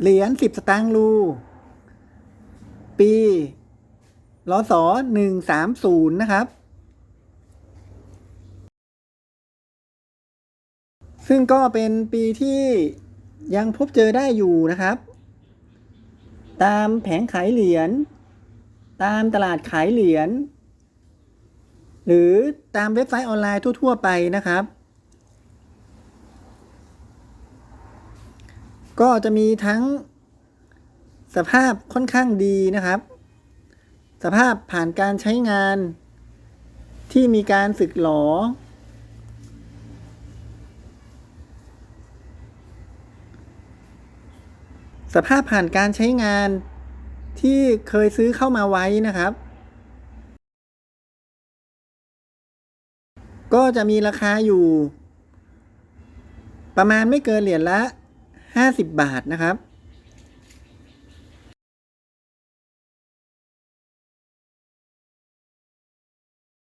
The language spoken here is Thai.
เหรียญสิบสตางค์รู ปีรศหนึ่งสามศูนย์นะครับ ซึ่งก็เป็นปีที่ยังพบเจอได้อยู่นะครับ ตามแผงขายเหรียญ ตามตลาดขายเหรียญ หรือตามเว็บไซต์ออนไลน์ทั่ว ๆ ไปนะครับ ก็จะมีทั้งสภาพค่อนข้างดีนะครับ สภาพผ่านการใช้งานที่มีการสึกหลอ สภาพผ่านการใช้งานที่เคยซื้อเข้ามาไว้นะครับ ก็จะมีราคาอยู่ ประมาณไม่เกินเหรียญละ 50 บาทนะครับ